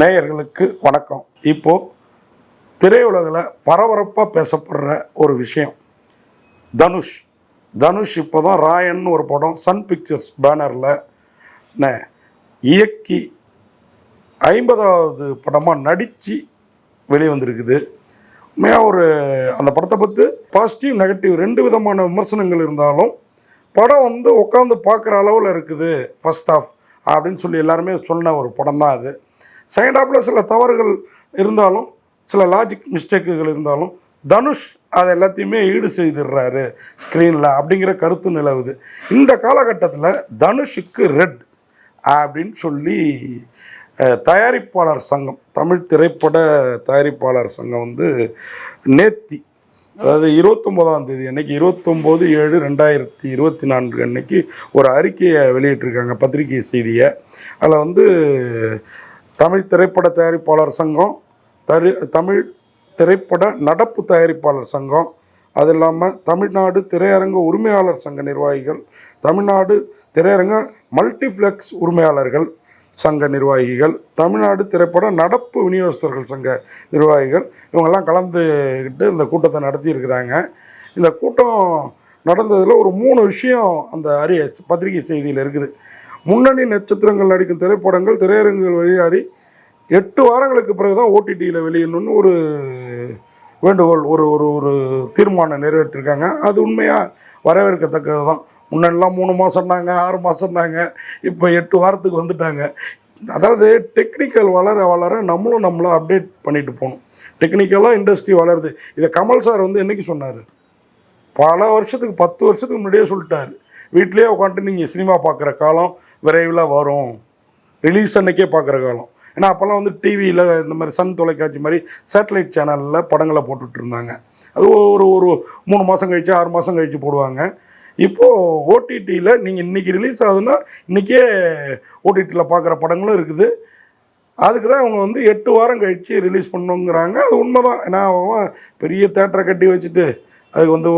நேயர்களுக்கு வணக்கம். இப்போது திரையுலகில் பரபரப்பாக பேசப்படுற ஒரு விஷயம் தனுஷ். தனுஷ் இப்போ தான் ராயன் ஒரு படம் சன் பிக்சர்ஸ் பேனரில் இயக்கி ஐம்பதாவது படமாக நடித்து வெளிவந்திருக்குது. உண்மையாக ஒரு அந்த படத்தை பற்றி பாசிட்டிவ் நெகட்டிவ் ரெண்டு விதமான விமர்சனங்கள் இருந்தாலும் படம் வந்து உட்காந்து பார்க்குற அளவில் இருக்குது ஃபஸ்ட் ஆஃப் அப்படின்னு சொல்லி எல்லாருமே சொன்ன ஒரு படம் தான் அது. செகண்ட் ஹாஃபில் சில தவறுகள் இருந்தாலும் சில லாஜிக் மிஸ்டேக்குகள் இருந்தாலும் தனுஷ் அதை எல்லாத்தையுமே ஈடு செய்திடுறாரு ஸ்க்ரீனில் அப்படிங்கிற கருத்து நிலவுது. இந்த காலகட்டத்தில் தனுஷுக்கு ரெட் அப்படின்னு சொல்லி தயாரிப்பாளர் சங்கம் தமிழ் திரைப்பட தயாரிப்பாளர் சங்கம் வந்து நேத்தி அதாவது இருபத்தொம்போதாம் தேதி அன்னைக்கு இருபத்தொம்போது ஏழு ரெண்டாயிரத்தி இருபத்தி நான்கு அன்னைக்கு ஒரு அறிக்கையை வெளியிட்டிருக்காங்க பத்திரிகை செய்தியை. அதில் வந்து தமிழ் திரைப்பட தயாரிப்பாளர் சங்கம் தரு தமிழ் திரைப்பட நடப்பு தயாரிப்பாளர் சங்கம் அது இல்லாமல் தமிழ்நாடு திரையரங்க உரிமையாளர் சங்க நிர்வாகிகள் தமிழ்நாடு திரையரங்க மல்டிப்ளெக்ஸ் உரிமையாளர்கள் சங்க நிர்வாகிகள் தமிழ்நாடு திரைப்பட நடப்பு விநியோகஸ்தர்கள் சங்க நிர்வாகிகள் இவங்கெல்லாம் கலந்துக்கிட்டு இந்த கூட்டத்தை நடத்தியிருக்கிறாங்க. இந்த கூட்டம் நடந்ததில் ஒரு மூணு விஷயம் அந்த அரிய பத்திரிகை செய்தியில் இருக்குது. முன்னணி நட்சத்திரங்கள் நடிக்கும் திரைப்படங்கள் திரையரங்குகள் வெளியாறி எட்டு வாரங்களுக்கு பிறகு தான் ஓடிடியில் வெளியிடணும்னு ஒரு வேண்டுகோள் ஒரு ஒரு ஒரு தீர்மானம் நிறைவேற்றிருக்காங்க. அது உண்மையாக வரவேற்கத்தக்கது தான் முன்னெல்லாம் மூணு மாதம்னாங்க ஆறு மாதம்னாங்க இப்போ எட்டு வாரத்துக்கு வந்துட்டாங்க. அதாவது டெக்னிக்கல் வளர வளர நம்மளும் நம்மளை அப்டேட் பண்ணிட்டு போகணும். டெக்னிக்கலாக இண்டஸ்ட்ரி வளருது. இதை கமல் சார் வந்து என்னைக்கு சொன்னார்? பல வருஷத்துக்கு பத்து வருஷத்துக்கு முன்னாடியே சொல்லிட்டாரு. வீட்லேயே உட்காந்துட்டு நீங்கள் சினிமா பார்க்குற காலம் விரைவில் வரும். ரிலீஸ் அன்னைக்கே பார்க்குற காலம். ஏன்னா அப்போல்லாம் வந்து டிவியில் இந்த மாதிரி சன் தொலைக்காட்சி மாதிரி சேட்டலைட் சேனலில் படங்களை போட்டுட்டு இருந்தாங்க. அது ஒரு ஒரு மூணு மாதம் கழிச்சு ஆறு மாதம் கழித்து போடுவாங்க. இப்போது ஓடிடியில் நீங்கள் இன்றைக்கி ரிலீஸ் ஆகுதுன்னா இன்றைக்கே ஓடிடியில் பார்க்குற படங்களும் இருக்குது. அதுக்கு தான் அவங்க வந்து எட்டு வாரம் கழித்து ரிலீஸ் பண்ணுங்கிறாங்க. அது உண்மை தான் ஏன்னா பெரிய தேட்டரை கட்டி வச்சுட்டு அதுக்கு வந்து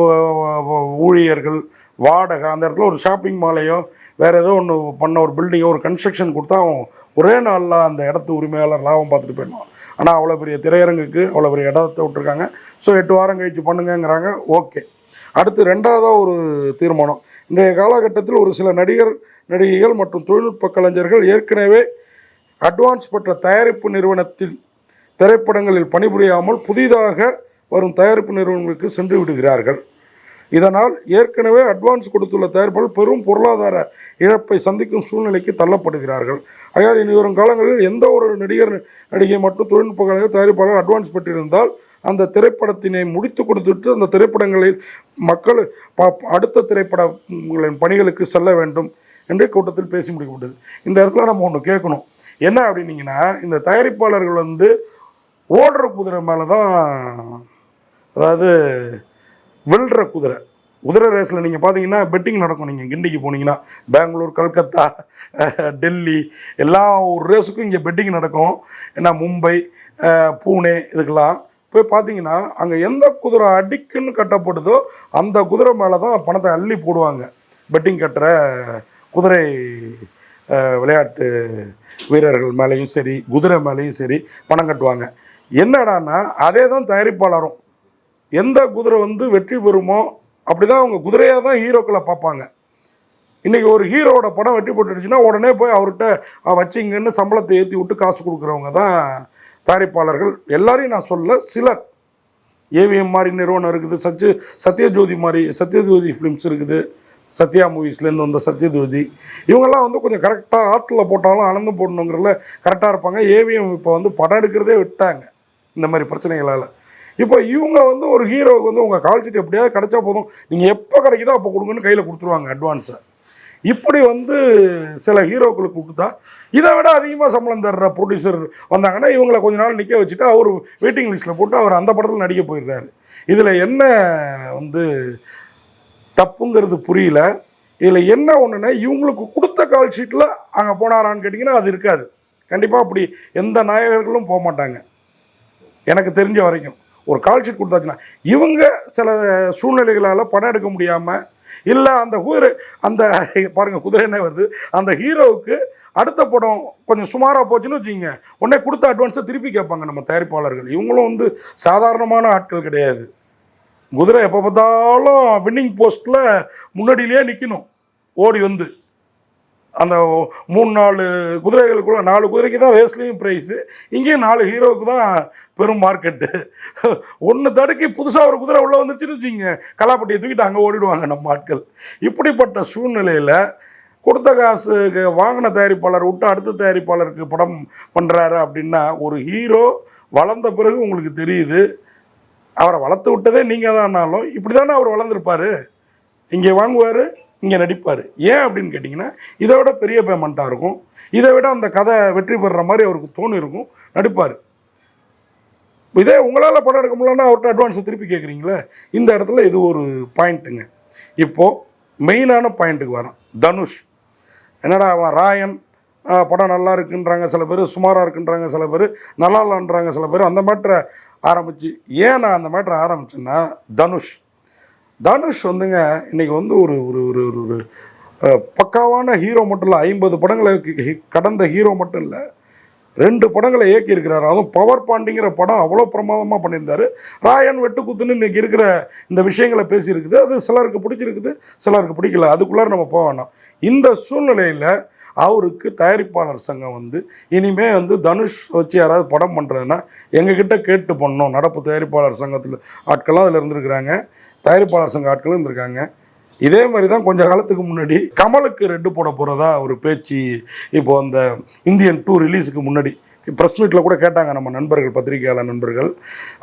ஊழியர்கள் வாடகை அந்த இடத்துல ஒரு ஷாப்பிங் மாலையோ வேறு ஏதோ ஒன்று பண்ண ஒரு பில்டிங்கோ ஒரு கன்ஸ்ட்ரக்ஷன் கொடுத்தா அவன் ஒரே நாளில் அந்த இடத்து உரிமையாளர் லாபம் பார்த்துட்டு போயிடலாம் ஆனால் அவ்வளோ பெரிய திரையரங்குக்கு அவ்வளோ பெரிய இடத்த விட்டுருக்காங்க. ஸோ எட்டு வாரம் கழித்து பண்ணுங்கங்கிறாங்க. ஓகே அடுத்து ரெண்டாவதாக ஒரு தீர்மானம். இன்றைய காலகட்டத்தில் ஒரு சில நடிகர் நடிகைகள் மற்றும் தொழில்நுட்ப கலைஞர்கள் ஏற்கனவே அட்வான்ஸ் பெற்ற தயாரிப்பு நிறுவனத்தில் திரைப்படங்களில் பணிபுரியாமல் புதிதாக வரும் தயாரிப்பு நிறுவனங்களுக்கு சென்று விடுகிறார்கள். இதனால் ஏற்கனவே அட்வான்ஸ் கொடுத்துள்ள தயாரிப்பால் பெரும் பொருளாதார இழப்பை சந்திக்கும் சூழ்நிலைக்கு தள்ளப்படுகிறார்கள். ஆகையால் இனி வரும் காலங்களில் எந்த ஒரு நடிகர் நடிகை மற்றும் தொழில்நுட்ப கலைஞர் தயாரிப்பாளர் அட்வான்ஸ் பெற்றிருந்தால் அந்த திரைப்படத்தினை முடித்து கொடுத்துட்டு அந்த திரைப்படங்களில் மக்கள் ப- அடுத்த திரைப்படங்களின் பணிகளுக்கு செல்ல வேண்டும் என்று கூட்டத்தில் பேசி முடிக்கப்பட்டது. இந்த இடத்துல நம்ம ஒன்று கேட்கணும். என்ன அப்படின்னீங்கன்னா இந்த தயாரிப்பாளர்கள் வந்து ஓடுற குதிரை மேலே தான் அதாவது வெல்ற குதிரை. குதிரை ரேஸில் நீங்கள் பார்த்தீங்கன்னா பெட்டிங் நடக்கும். நீங்கள் கிண்டிக்கு போனீங்கன்னா பெங்களூர் கல்கத்தா டெல்லி எல்லா ஒரு ரேஸுக்கும் இங்கே பெட்டிங் நடக்கும். ஏன்னா மும்பை பூனே இதுக்கெல்லாம் போய் பார்த்தீங்கன்னா அங்கே எந்த குதிரை அடிக்குன்னு கட்டப்படுதோ அந்த குதிரை மேலே தான் பணத்தை அள்ளி போடுவாங்க. பெட்டிங் கட்டுற குதிரை விளையாட்டு வீரர்கள் மேலேயும் சரி குதிரை மேலேயும் சரி பணம் கட்டுவாங்க. என்னடான்னா அதே தான் தயாரிப்பாளரும். எந்த குதிரை வந்து வெற்றி பெறுமோ அப்படி தான் அவங்க குதிரையாக தான் ஹீரோக்களை பார்ப்பாங்க. இன்றைக்கி ஒரு ஹீரோவோட படம் வெற்றி போட்டுடுச்சுன்னா உடனே போய் அவர்கிட்ட வச்சிங்கன்னு சம்பளத்தை ஏற்றி விட்டு காசு கொடுக்குறவங்க தான் தயாரிப்பாளர்கள். எல்லாரையும் நான் சொல்ல சிலர். ஏவிஎம் மாதிரி நிறுவனம் இருக்குது சத்ய சத்யஜோதி மாதிரி சத்யஜோதி ஃபிலிம்ஸ் இருக்குது சத்யா மூவிஸ்லேருந்து வந்த சத்யஜோதி. இவங்கெல்லாம் வந்து கொஞ்சம் கரெக்டாக ஆட்டில் போட்டாலும் அளந்து போடணுங்கிறதுல கரெக்டாக இருப்பாங்க. ஏவிஎம் இப்போ வந்து படம் எடுக்கிறதே விட்டாங்க இந்த மாதிரி பிரச்சனைகளால். இப்போ இவங்க வந்து ஒரு ஹீரோவுக்கு வந்து உங்கள் கால் ஷீட் எப்படியாவது கிடைச்சா போதும். நீங்கள் எப்போ கிடைக்குதோ அப்போ கொடுங்கன்னு கையில் கொடுத்துருவாங்க அட்வான்ஸை இப்படி வந்து சில ஹீரோக்களுக்கு கொடுத்தா இதை விட அதிகமாக சம்பளம் தர்ற ப்ரொடியூசர் வந்தாங்கன்னா இவங்களை கொஞ்ச நாள் நிற்க வச்சுட்டு அவர் வெயிட்டிங் லிஸ்ட்டில் போட்டு அவர் அந்த படத்தில் நடிக்க போயிடுறாரு. இதில் என்ன வந்து தப்புங்கிறது புரியல. இதில் என்ன ஒன்றுனா இவங்களுக்கு கொடுத்த கால் ஷீட்டில் அங்கே போனாரான்னு கேட்டிங்கன்னா அது இருக்காது. கண்டிப்பாக அப்படி எந்த நாயகர்களும் போக மாட்டாங்க. எனக்கு தெரிஞ்ச வரைக்கும். ஒரு கால் ஷீட் கொடுத்தாச்சுன்னா இவங்க சில சூழ்நிலைகளால் படம் எடுக்க முடியாமல் இல்லை அந்த குதிரை அந்த பாருங்கள் குதிரை என்ன வருது? அந்த ஹீரோவுக்கு அடுத்த படம் கொஞ்சம் சுமாராக போச்சுன்னு வச்சுக்கோங்க. உடனே கொடுத்த அட்வான்ஸை திருப்பி கேட்பாங்க நம்ம தயாரிப்பாளர்கள். இவங்களும் வந்து சாதாரணமான ஆட்கள் கிடையாது. குதிரை எப்போ பார்த்தாலும் வின்னிங் போஸ்ட்டில் முன்னாடியிலேயே நிற்கணும் ஓடி வந்து. அந்த மூணு நாலு குதிரைகளுக்குள்ள நாலு குதிரைக்கு தான் ரேஸ்லேயும் ப்ரைஸு இங்கேயும் நாலு ஹீரோவுக்கு தான் பெரும் மார்க்கெட்டு ஒன்று தடுக்கி புதுசாக ஒரு குதிரை உள்ளே வந்துருச்சுன்னு வச்சுங்க கலாப்பட்டியை தூக்கிட்டு அங்கே ஓடிடுவாங்க நம்ம ஆட்கள். இப்படிப்பட்ட சூழ்நிலையில் கொடுத்த காசுக்கு வாங்கின தயாரிப்பாளர் விட்டு அடுத்த தயாரிப்பாளருக்கு படம் பண்ணுறாரு அப்படின்னா ஒரு ஹீரோ வளர்ந்த பிறகு உங்களுக்கு தெரியுது. அவரை வளர்த்து விட்டதே நீங்கள் தானாலும் இப்படி தானே அவர் வளர்ந்துருப்பார்? இங்கே வாங்குவார் இங்கே நடிப்பார். ஏன் அப்படின்னு கேட்டிங்கன்னா இதை விட பெரிய பேமெண்ட்டாக இருக்கும். இதை விட அந்த கதை வெற்றி பெறுற மாதிரி அவருக்கு தோணு இருக்கும் நடிப்பார். இதே உங்களால் படம் எடுக்க முடியலன்னா அவர்கிட்ட அட்வான்ஸை திருப்பி கேட்குறீங்களே இந்த இடத்துல இது ஒரு பாயிண்ட்டுங்க இப்போது மெயினான பாயிண்ட்டுக்கு வரோம் தனுஷ். என்னடா அவன் ராயன்? படம் நல்லா இருக்குன்றாங்க சில பேர் சுமாராக இருக்குன்றாங்க சில பேர் நல்லா இல்லைன்றாங்க சில பேர். அந்த மேட்ரை ஆரம்பித்து ஏன் நான் அந்த மேட்ரை ஆரம்பிச்சேன்னா தனுஷ். தனுஷ் வந்துங்க இன்னைக்கு வந்து ஒரு ஒரு ஒரு ஒரு ஒரு பக்காவான ஹீரோ மட்டும் இல்லை ஐம்பது படங்களை கி- கடந்த ஹீரோ மட்டும் இல்லை ரெண்டு படங்களை இயக்கியிருக்கிறார். அதுவும் பவர் பாண்டிங்கிற படம் அவ்வளோ பிரமாதமாக பண்ணியிருந்தாரு. ராயன் வெட்டுக்குத்துன்னு இன்றைக்கி இருக்கிற இந்த விஷயங்களை பேசியிருக்குது. அது சிலருக்கு பிடிச்சிருக்குது சிலருக்கு பிடிக்கல. அதுக்குள்ளார நம்ம போக வேணாம். இந்த சூழ்நிலையில் அவருக்கு தயாரிப்பாளர் சங்கம் வந்து இனிமேல் வந்து தனுஷ் வச்சு யாராவது படம் பண்ணுறதுன்னா எங்ககிட்ட கேட்டு பண்ணோம் நடப்பு தயாரிப்பாளர் சங்கத்தில் ஆட்கள்லாம் அதில் இருந்திருக்கிறாங்க. தயாரிப்பாளர் சங்க ஆட்களும் இருந்திருக்காங்க. இதே மாதிரி தான் கொஞ்ச காலத்துக்கு முன்னாடி கமலுக்கு ரெட்டு போட போகிறதா ஒரு பேச்சு இப்போ அந்த இந்தியன் டூ ரிலீஸுக்கு முன்னாடி ப்ரெஸ் மீட்டில் கூட கேட்டாங்க நம்ம நண்பர்கள் பத்திரிகையாளர் நண்பர்கள்.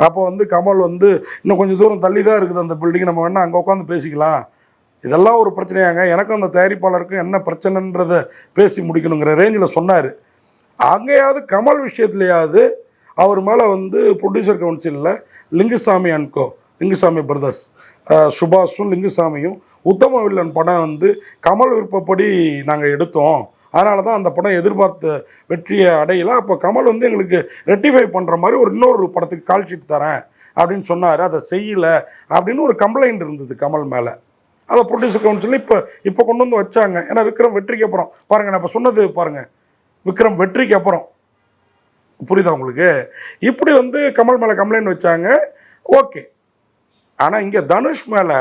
அப்போ வந்து கமல் வந்து இன்னும் கொஞ்சம் தூரம் தள்ளி தான் இருக்குது அந்த பில்டிங் நம்ம வேணால் அங்கே உட்காந்து பேசிக்கலாம். இதெல்லாம் ஒரு பிரச்சனையாங்க. எனக்கும் அந்த தயாரிப்பாளருக்கும் என்ன பிரச்சனைன்றதை பேசி முடிக்கணுங்கிற ரேஞ்சில் சொன்னார். அங்கேயாவது கமல் விஷயத்துலையாவது அவர் மேலே வந்து ப்ரொடியூசர் கவுன்சிலில் Lingusamy and co Lingusamy brothers சுபாஷும் லிங்குசாமியும் உத்தம வில்லன் படம் வந்து கமல் விருப்பப்படி நாங்கள் எடுத்தோம். அதனால தான் அந்த படம் எதிர்பார்த்த வெற்றியை அடையில. அப்போ கமல் வந்து எங்களுக்கு ரெட்டிஃபை பண்ணுற மாதிரி ஒரு இன்னொரு படத்துக்கு கால் ஷீட் தரேன் அப்படின்னு சொன்னார். அதை செய்யலை அப்படின்னு ஒரு கம்ப்ளைண்ட் இருந்தது கமல் மேலே. அதை ப்ரொடியூசர் கவுன்சில் இப்போ இப்போ கொண்டு வந்து வச்சாங்க. ஏன்னா விக்ரம் வெற்றிக்கு அப்புறம். பாருங்கள் நான் இப்போ சொன்னது பாருங்கள் விக்ரம் வெற்றிக்கு அப்புறம். புரியுதா உங்களுக்கு? இப்படி வந்து கமல் மேலே கம்ப்ளைண்ட் வச்சாங்க. ஓகே. ஆனால் இங்கே தனுஷ் மேலே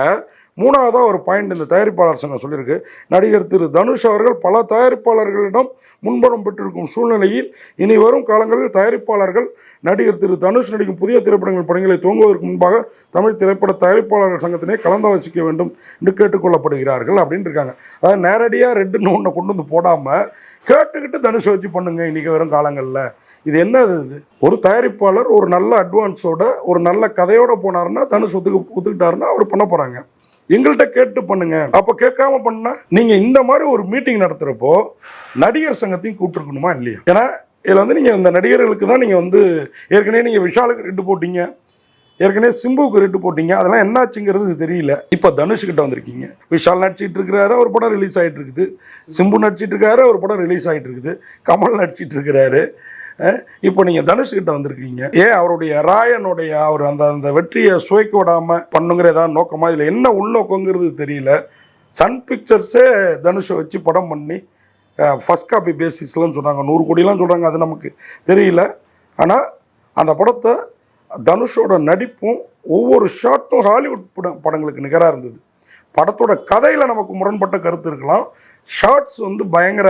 மூணாவதாக ஒரு பாயிண்ட் இந்த தயாரிப்பாளர் சங்கம் சொல்லியிருக்கு. நடிகர் திரு தனுஷ் அவர்கள் பல தயாரிப்பாளர்களிடம் முன்பணம் பெற்றிருக்கும் சூழ்நிலையில் இனி வரும் காலங்களில் தயாரிப்பாளர்கள் நடிகர் திரு தனுஷ் நடிக்கும் புதிய திரைப்படங்கள் படங்களை துவங்குவதற்கு முன்பாக தமிழ் திரைப்பட தயாரிப்பாளர்கள் சங்கத்தினை கலந்தாலோசிக்க வேண்டும் என்று கேட்டுக்கொள்ளப்படுகிறார்கள் அப்படின்னு இருக்காங்க. அதாவது நேரடியாக ரெட்டுன்னு ஒன்று கொண்டு வந்து போடாமல் கேட்டுக்கிட்டு தனுஷை வச்சு பண்ணுங்க இன்றைக்கி வரும் காலங்களில். இது என்னது இது? ஒரு தயாரிப்பாளர் ஒரு நல்ல அட்வான்ஸோட ஒரு நல்ல கதையோடு போனாருன்னா தனுஷ் ஒத்துக்கு ஒத்துக்கிட்டாருன்னா அவர் பண்ண போகிறாங்க எங்கள்கிட்ட கேட்டு பண்ணுங்க. அப்போ கேட்காம பண்ணா நீங்கள் இந்த மாதிரி ஒரு மீட்டிங் நடத்துகிறப்போ நடிகர் சங்கத்தையும் கூப்பிட்டுருக்கணுமா இல்லையா? ஏன்னா இதில் வந்து நீங்கள் இந்த நடிகர்களுக்கு தான் நீங்கள் வந்து ஏற்கனவே நீங்கள் விஷாலுக்கு ரெட்டு போட்டீங்க. ஏற்கனவே சிம்புவுக்கு ரெட்டு போட்டீங்க. அதெல்லாம் என்னாச்சுங்கிறது தெரியல. இப்போ தனுஷ் கிட்ட வந்திருக்கீங்க. விஷால் நடிச்சிட்டு இருக்கிறாரு ஒரு படம் ரிலீஸ் ஆகிட்டு இருக்குது. சிம்பு நடிச்சிட்டு இருக்காரு ஒரு படம் ரிலீஸ் ஆகிட்டு இருக்குது. கமல் நடிச்சிட்டு இருக்கிறாரு. இப்போ நீங்கள் தனுஷ் கிட்ட வந்திருக்கீங்க. ஏன் அவருடைய ராயனுடைய அவர் அந்த அந்த வெற்றியை சுவைக்க விடாமல் பண்ணுங்கிற ஏதாவது நோக்கமா? இதில் என்ன உள்நோக்கங்கிறது தெரியல. சன் பிக்சர்ஸே தனுஷை வச்சு படம் பண்ணி ஃபஸ்ட் காப்பி பேசிஸ்லன்னு சொன்னாங்க. நூறு கோடிலாம் சொல்கிறாங்க அது நமக்கு தெரியல. ஆனால் அந்த படத்தை தனுஷோட நடிப்பும் ஒவ்வொரு ஷாட்டும் ஹாலிவுட் படம் படங்களுக்கு நிகராக இருந்தது. படத்தோட கதையில் நமக்கு முரண்பட்ட கருத்து இருக்கலாம். ஷார்ட்ஸ் வந்து பயங்கர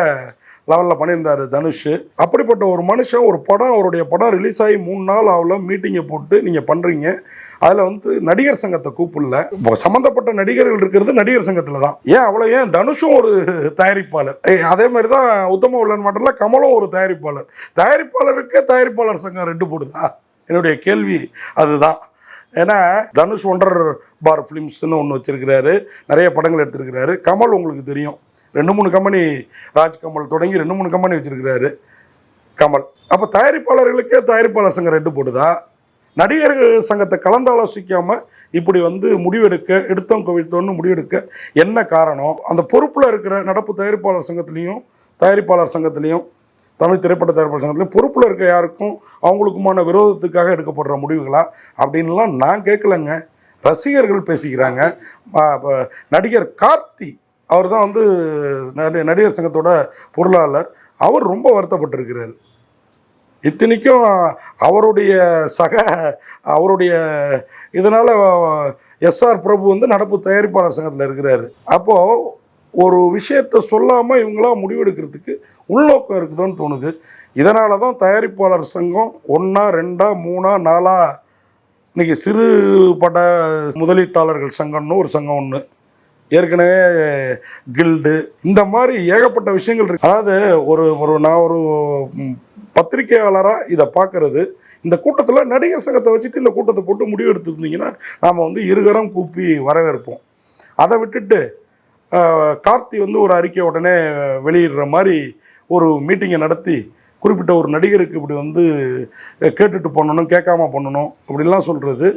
லெவலில் பண்ணியிருந்தார் தனுஷ். அப்படிப்பட்ட ஒரு மனுஷன் ஒரு படம் அவருடைய படம் ரிலீஸ் ஆகி மூணு நாள் ஆகல மீட்டிங்கை போட்டு நீங்கள் பண்ணுறீங்க அதில் வந்து நடிகர் சங்கத்தை கூப்பிடல. இப்போ சம்மந்தப்பட்ட நடிகர்கள் இருக்கிறது நடிகர் சங்கத்தில் தான். ஏன் அவ்வளோ ஏன் தனுஷும் ஒரு தயாரிப்பாளர்? அதே மாதிரி தான் உத்தம உள்ளன் மட்டும் கமலும் ஒரு தயாரிப்பாளர். தயாரிப்பாளருக்கு தயாரிப்பாளர் சங்கம் ரெண்டு போடுதா? என்னுடைய கேள்வி அதுதான். ஏன்னா தனுஷ் ஒன்றர் பார் ஃபிலிம்ஸ்னு ஒன்று வச்சுருக்கிறாரு. நிறைய படங்கள் எடுத்திருக்கிறாரு. கமல் உங்களுக்கு தெரியும். ரெண்டு மூணு கம்பெனி ராஜ் கமல் தொடங்கி ரெண்டு மூணு கம்பெனி வச்சுருக்கிறாரு. கமல். அப்போ தயாரிப்பாளர்களுக்கே தயாரிப்பாளர் சங்கம் ரெண்டு போடுதா? நடிகர்கள் சங்கத்தை கலந்தாலோசிக்காமல் இப்படி வந்து முடிவெடுக்க எடுத்தோம் கவிழ்த்தோன்னு முடிவெடுக்க என்ன காரணம்? அந்த பொறுப்பில் இருக்கிற நடப்பு தயாரிப்பாளர் சங்கத்துலேயும் தயாரிப்பாளர் சங்கத்துலேயும் தமிழ் திரைப்பட தயாரிப்பாளர் சங்கத்தில் பொறுப்பில் இருக்க யாருக்கும் அவங்களுக்குமான விரோதத்துக்காக எடுக்கப்படுற முடிவுகளா? அப்படின்லாம் நான் கேட்கலங்க. ரசிகர்கள் பேசிக்கிறாங்க. நடிகர் கார்த்தி அவர் தான் வந்து நடி- நடிகர் சங்கத்தோட பொருளாளர். அவர் ரொம்ப வருத்தப்பட்டிருக்கிறார். இத்தனைக்கும் அவருடைய சக அவருடைய இதனால் எஸ்ஆர் பிரபு வந்து நடப்பு தயாரிப்பாளர் சங்கத்தில் இருக்கிறாரு. அப்போது ஒரு விஷயத்தை சொல்லாமல் இவங்களாம் முடிவெடுக்கிறதுக்கு உள்நோக்கம் இருக்குதுன்னு தோணுது. இதனால தான் தயாரிப்பாளர் சங்கம் ஒன்றா ரெண்டா மூணா நாலா இன்றைக்கி சிறு பட முதலீட்டாளர்கள் சங்கம்னு ஒரு சங்கம் ஒன்று ஏற்கனவே கில்டு இந்த மாதிரி ஏகப்பட்ட விஷயங்கள் இருக்கு. அதாவது ஒரு ஒரு நான் ஒரு பத்திரிகையாளராக பத்திரிக்கையாளராக இதை பார்க்கறது இந்த கூட்டத்தில் நடிகர் சங்கத்தை வச்சுட்டு இந்த கூட்டத்தை போட்டு முடிவு எடுத்துருந்தீங்கன்னா நாம் வந்து இருகரம் கூப்பி வரவேற்போம். அதை விட்டுட்டு கார்த்தி வந்து ஒரு அறிக்கை உடனே வெளியிடுற மாதிரி ஒரு மீட்டிங்கை நடத்தி குறிப்பிட்ட ஒரு நடிகருக்கு இப்படி வந்து கேட்டுட்டு பண்ணணும் கேட்காம பண்ணணும் அப்படின்லாம் சொல்கிறது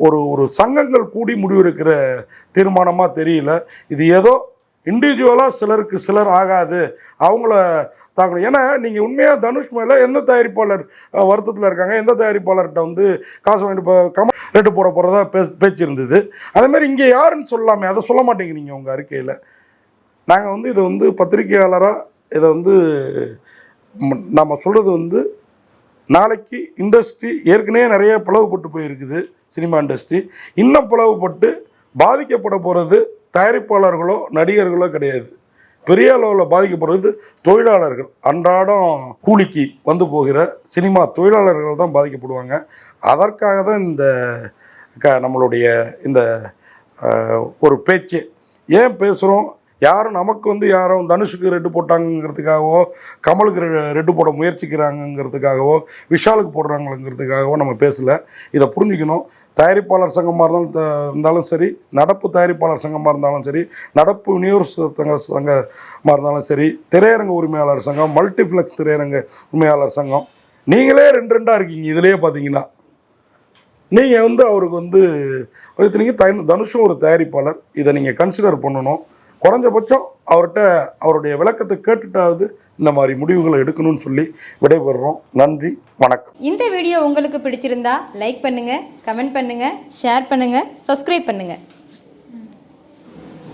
ஒரு ஒரு சங்கங்கள் கூடி முடிவெடுக்கிற தீர்மானமாக தெரியல. இது ஏதோ இண்டிவிஜுவலாக சிலருக்கு சிலர் ஆகாது. அவங்கள தாக்கணும். ஏன்னா நீங்கள் உண்மையாக தனுஷ் மேலே எந்த தயாரிப்பாளர் வருத்தத்தில் இருக்காங்க? எந்த தயாரிப்பாளர்கிட்ட வந்து காசு வாங்கிட்டு இப்போ கம ரேட்டு போட போகிறதா பே பேச்சு இருந்தது. அதேமாதிரி இங்கே யாருன்னு சொல்லாமே அதை சொல்ல மாட்டேங்கிறீங்க உங்கள் அறிக்கையில். நாங்கள் வந்து இதை வந்து பத்திரிகையாளராக இதை வந்து நம்ம சொல்கிறது வந்து நாளைக்கு இண்டஸ்ட்ரி ஏற்கனவே நிறைய பிளவுபட்டு போயிருக்குது சினிமா இண்டஸ்ட்ரி இன்னும் பிளவுபட்டு பாதிக்கப்பட போகிறது தயாரிப்பாளர்களோ நடிகர்களோ கிடையாது. பெரிய அளவில் பாதிக்கப்படுறது தொழிலாளர்கள். அன்றாடம் கூலிக்கு வந்து போகிற சினிமா தொழிலாளர்கள் தான் பாதிக்கப்படுவாங்க. அதற்காக தான் இந்த க நம்மளுடைய இந்த ஒரு பேச்சு. ஏன் பேசுகிறோம் யாரும் நமக்கு வந்து யாரும் தனுஷுக்கு ரெட்டு போட்டாங்கங்கிறதுக்காகவோ கமலுக்கு ரெ- ரெட்டு போட முயற்சிக்கிறாங்கங்கிறதுக்காகவோ விஷாலுக்கு போடுறாங்கிறதுக்காகவோ நம்ம பேசலை. இதை புரிஞ்சுக்கணும். தயாரிப்பாளர் சங்கமாக இருந்தாலும் த- இருந்தாலும் சரி நடப்பு தயாரிப்பாளர் சங்கமாக இருந்தாலும் சரி நடப்பு விநியோக சங்க சங்கமாக இருந்தாலும் சரி திரையரங்க உரிமையாளர் சங்கம் மல்டிப்ளெக்ஸ் திரையரங்க உரிமையாளர் சங்கம் நீங்களே ரெண்டு ரெண்டாக இருக்கீங்க. இதுலேயே பார்த்தீங்கன்னா நீங்கள் வந்து அவருக்கு வந்து இத்தனைக்கு தனுஷும் ஒரு தயாரிப்பாளர். இதை நீங்கள் கன்சிடர் பண்ணணும். குறைஞ்சபட்சம் அவர்கிட்ட அவருடைய விளக்கத்தை கேட்டுட்டாவது இந்த மாதிரி முடிவுகளை எடுக்கணும்னு சொல்லி விடைபெறுறோம். நன்றி வணக்கம். இந்த வீடியோ உங்களுக்கு பிடிச்சிருந்தா லைக் பண்ணுங்க கமெண்ட் பண்ணுங்க ஷேர் பண்ணுங்க சப்ஸ்கிரைப் பண்ணுங்க.